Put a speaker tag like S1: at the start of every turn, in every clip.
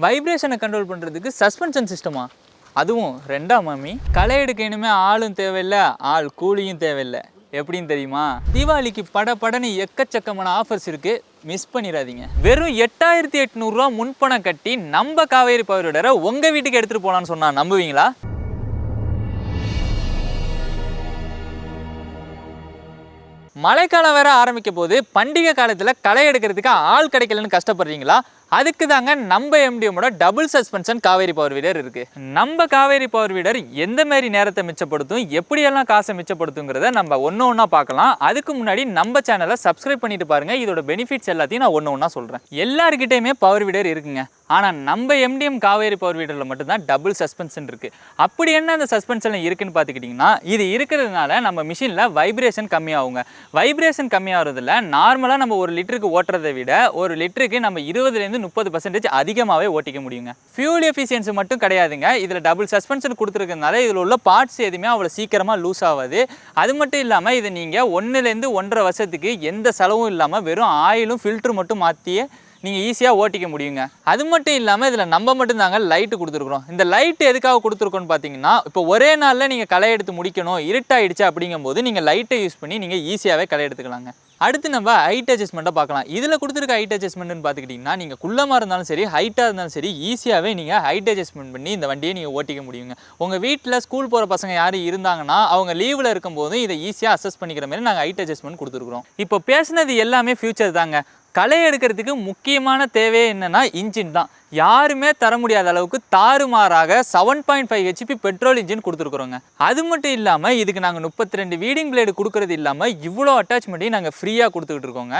S1: வைப்ரேஷனை control பண்ணுறதுக்கு suspension சிஸ்டமா அதுவும் ரெண்டாம் மாமி? களை எடுக்க இனிமே ஆளும் தேவையில்ல ஆள் கூலியும் தேவையில்லை. எப்படின்னு தெரியுமா? தீபாவளிக்கு பட படன்னு எக்கச்சக்கமான ஆஃபர்ஸ் இருக்குது மிஸ் பண்ணிடாதீங்க. வெறும் எட்டாயிரத்தி எட்நூறுரூவா முன்பணம் கட்டி நம்ம காவேரி பவர் உங்கள் வீட்டுக்கு எடுத்துகிட்டு போகலான்னு சொன்னால் நம்புவீங்களா? மழைக்காலம் வேற ஆரம்பிக்க போது பண்டிகை காலத்தில் களை எடுக்கிறதுக்கு ஆள் கிடைக்கலன்னு கஷ்டப்படுறீங்களா? அதுக்கு தாங்க நம்ம எம்டிஎம்மோட double suspension Kaveri power weeder இருக்குது நம்ம காவேரி பவர் வீடர் எந்த மாதிரி நேரத்தை மிச்சப்படுத்தும் எப்படியெல்லாம் காசை மிச்சப்படுத்துங்கிறத நம்ம ஒன்று ஒன்றா பார்க்கலாம். அதுக்கு முன்னாடி நம்ம சேனலை சப்ஸ்கிரைப் பண்ணிட்டு பாருங்க. இதோட பெனிஃபிட்ஸ் எல்லாத்தையும் நான் ஒன்று ஒன்றா சொல்கிறேன் எல்லாருக்கிட்டையுமே பவர் வீடர் இருக்குங்க. ஆனால் நம்ம எம்டிஎம் காவேரி பவர் வீடரில் மட்டும்தான் டபுள் சஸ்பென்ஷன் இருக்குது அப்படி என்ன அந்த சஸ்பென்ஷன் இருக்குன்னு பார்த்துக்கிட்டிங்கன்னா இது இருக்கிறதுனால நம்ம மிஷினில் வைப்ரேஷன் கம்மியாகுங்க. வைப்ரேஷன் கம்மியாகிறதுல நார்மலாக நம்ம ஒரு லிட்டருக்கு ஓட்டுறதை விட ஒரு லிட்டருக்கு நம்ம இருபதுலேருந்து முப்பது பர்சன்டேஜ் அதிகமாகவே ஓட்டிக்க முடியுங்க. ஃபியூல் எஃபிஷியன்சி மட்டும் கிடையாதுங்க. இதில் டபுள் சஸ்பென்ஷன் கொடுத்துருக்கனால இதில் உள்ள பார்ட்ஸ் எதுவுமே அவ்வளோ சீக்கிரமாக லூஸ் ஆகாது. அது மட்டும் இல்லாமல் இது நீங்கள் ஒன்றுலேருந்து ஒன்றரை வருஷத்துக்கு எந்த செலவும் இல்லாமல் வெறும் ஆயிலும் ஃபில்ட்ரு மட்டும் மாற்றியே நீங்கள் ஈஸியாக ஓட்டிக்க முடியுங்க. அது மட்டும் இல்லாமல் இதில் நம்ம மட்டும் தாங்க லைட்டு கொடுத்துருக்குறோம். இந்த லைட்டு எதுக்காக கொடுத்துருக்கோன்னு பார்த்தீங்கன்னா இப்போ ஒரே நாளில் நீங்கள் களை எடுத்து முடிக்கணும் இருட்டாயிடுச்சு அப்படிங்கும்போது நீங்கள் லைட்டை யூஸ் பண்ணி நீங்கள் ஈஸியாகவே களை எடுத்துக்கலாங்க. அடுத்து நம்ம ஹைட் அட்ஜஸ்ட்மெண்ட்டை பார்க்கலாம். இதில் கொடுத்துருக்க ஹைட் அட்ஜஸ்ட்மெண்ட்னு பார்த்துக்கிட்டிங்கன்னா நீங்கள் குள்ளமாக இருந்தாலும் சரி ஹைட்டாக இருந்தாலும் சரி ஈஸியாகவே நீங்கள் ஹைட் அட்ஜஸ்ட்மெண்ட் பண்ணி இந்த வண்டியை நீங்கள் ஓட்டிக்க முடியுங்க. உங்கள் வீட்டில் ஸ்கூல் போகிற பசங்க யார் இருந்தாங்கன்னா அவங்க லீவில் இருக்கும்போது இதை ஈஸியாக அசஸ் பண்ணிக்கிற மாதிரி நாங்கள் ஹைட் அட்ஜஸ்ட்மெண்ட் கொடுத்துருக்குறோம். இப்போ பேசுனது எல்லாமே ஃபியூச்சர் தாங்க. களை எடுக்கிறதுக்கு முக்கியமான தேவையே என்னன்னா இன்ஜின் தான். யாருமே தர முடியாத அளவுக்கு தாறுமாறாக seven point five HP petrol engine கொடுத்துருக்குறோங்க. அது மட்டும் இல்லாமல் இதுக்கு நாங்கள் முப்பத்தி ரெண்டு வீடிங் பிளேடு கொடுக்குறது இல்லாமல் இவ்வளோ அட்டாச்மெண்ட்டையும் நாங்கள் ஃப்ரீயாக கொடுத்துக்கிட்டு இருக்கோங்க.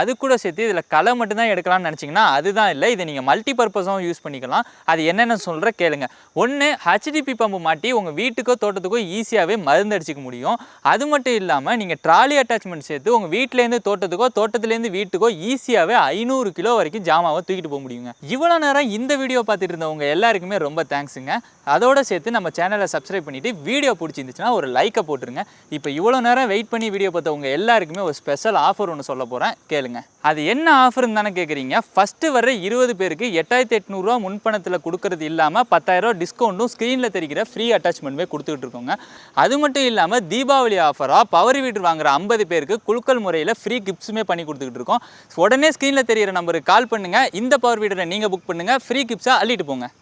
S1: அது கூட சேர்த்து இதில் களை மட்டும்தான் எடுக்கலாம்னு நினச்சிங்கன்னா அதுதான் இல்லை. இதை நீங்கள் மல்டி பர்பஸாகவும் யூஸ் பண்ணிக்கலாம். அது என்னென்ன சொல்கிற கேளுங்க. ஒன்று ஹெச்டிபி பம்பு மாட்டி உங்கள் வீட்டுக்கோ தோட்டத்துக்கோ ஈஸியாகவே மருந்து அடிச்சிக்க முடியும். அது மட்டும் இல்லாமல் நீங்கள் ட்ராலி அட்டாச்மெண்ட் சேர்த்து உங்கள் வீட்டிலேருந்து தோட்டத்துக்கோ தோட்டத்துலேருந்து வீட்டுக்கோ ஈஸியாகவே ஐநூறு கிலோ வரைக்கும் ஜாமாவை தூக்கிட்டு போக முடியுங்க. இவ்வளோ நேரம் இந்த வீடியோ பார்த்துட்டு இருந்தவங்க எல்லாருக்குமே ரொம்ப தேங்க்ஸுங்க அதோட சேர்த்து நம்ம சேனலை சப்ஸ்கிரைப் பண்ணிவிட்டு வீடியோ பிடிச்சிருந்துச்சுன்னா ஒரு லைக்கை போட்டுருங்க. இப்போ இவ்வளோ நேரம் வெயிட் பண்ணி வீடியோ பார்த்தவங்க எல்லாருக்குமே ஒரு ஸ்பெஷல் ஆஃபர் ஒன்று சொல்ல போகிறேன் கேளுங்க. அது என்ன ஆஃபர்னு தானே கேட்குறீங்க ஃபஸ்ட்டு வர இருபது பேருக்கு எட்டாயிரத்தி எட்நூறுரூவா முன்பணத்தில் கொடுக்கறது இல்லாமல் பத்தாயிரரூவா டிஸ்கவுண்ட்டும் ஸ்க்ரீனில் தெரிகிற ஃப்ரீ அட்டாச்மெண்ட்டுமே கொடுத்துட்டு இருக்கோங்க. அது மட்டும் இல்லாமல் தீபாவளி ஆஃபராக பவர் வீட்டர் வாங்குற ஐம்பது பேருக்கு குலுக்கல் முறையில் ஃப்ரீ கிஃப்ட்ஸுமே பண்ணி கொடுத்துக்கிட்டு இருக்கோம். உடனே ஸ்க்ரீனில் தெரிகிற நம்பருக்கு கால் பண்ணுங்கள் இந்த பவர் வீட்டரை நீங்கள் புக் பண்ணுங்கள் ஃப்ரீ கிஃப்ட்ஸாக அள்ளிட்டு போங்க.